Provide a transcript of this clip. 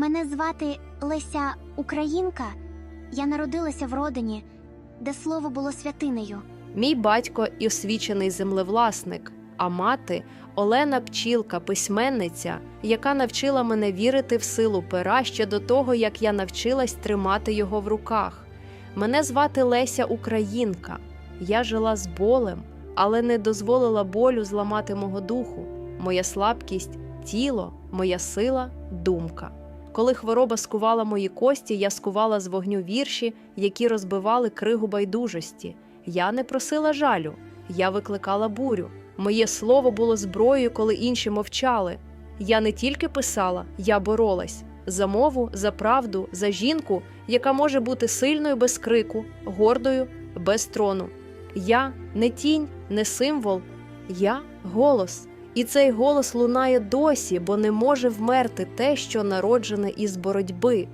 Мене звати Леся Українка. Я народилася в родині, де слово було святинею. Мій батько і освічений землевласник, а мати Олена Пчілка, письменниця, яка навчила мене вірити в силу пера ще до того, як я навчилась тримати його в руках. Мене звати Леся Українка. Я жила з болем, але не дозволила болю зламати мого духу. Моя слабкість тіло, моя сила думка. Коли хвороба скувала мої кості, я скувала з вогню вірші, які розбивали кригу байдужості. Я не просила жалю, я викликала бурю. Моє слово було зброєю, коли інші мовчали. Я не тільки писала, я боролась за мову, за правду, за жінку, яка може бути сильною без крику, гордою без трону. Я не тінь, не символ, я голос. І цей голос лунає досі, бо не може вмерти те, що народжене із боротьби.